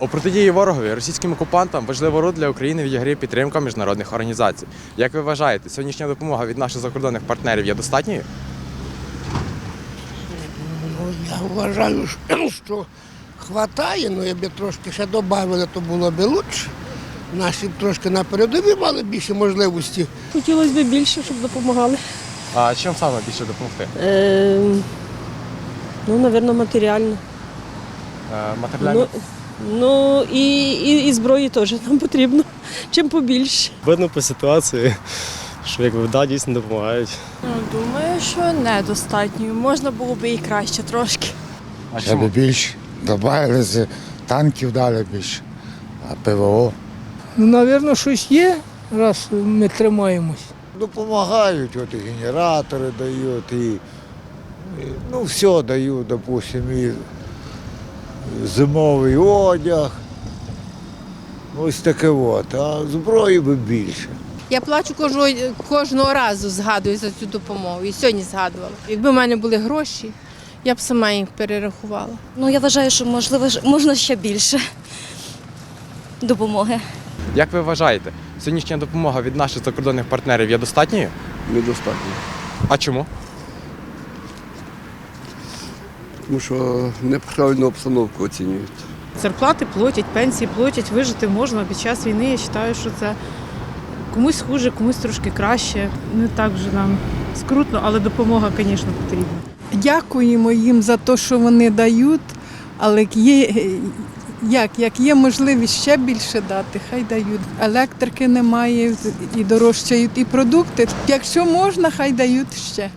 У протидії ворогові російським окупантам важливу роль для України відіграє підтримка міжнародних організацій. Як ви вважаєте, сьогоднішня допомога від наших закордонних партнерів є достатньою? Ну, я вважаю, що- що хватає, але якби трошки ще додали, то було б краще. Наші б трошки на передовій мали більше можливості. Хотілося б більше, щоб допомагали. А чим саме більше допомогти? Е, ну, напевно, матеріально. Е, Матеріально? Ну, ну і, і, і зброї теж нам потрібно. Чим побільше. Видно по ситуації, що якби да, дійсно допомагають. Ну, думаю, що недостатньо. Можна було б і краще трошки. А Ще б більше. Добавили з танків дали більше. А ПВО. Ну, напевно, щось є, раз ми тримаємось. Допомагають, от і генератори дають, і, і ну, все дають, допустимо, і зимовий одяг. Ось таке от. А зброї би більше. Я плачу кожного, кожного разу, згадую за цю допомогу. І сьогодні згадувала. Якби в мене були гроші, я б сама їх перерахувала. Ну, я вважаю, що можливо можна ще більше допомоги. Як ви вважаєте, сьогоднішня допомога від наших закордонних партнерів є достатньою? недостатньо. А чому? Тому що неправильну обстановку оцінюють. Зарплати платять, пенсії платять, вижити можна під час війни. Я вважаю, що це комусь хуже, комусь трошки краще. Не так вже нам скрутно, але допомога, звісно, потрібна. Дякуємо їм за те, що вони дають, але є, як, як є можливість ще більше дати, хай дають. Електрики немає і дорожчають і продукти. Якщо можна, хай дають ще.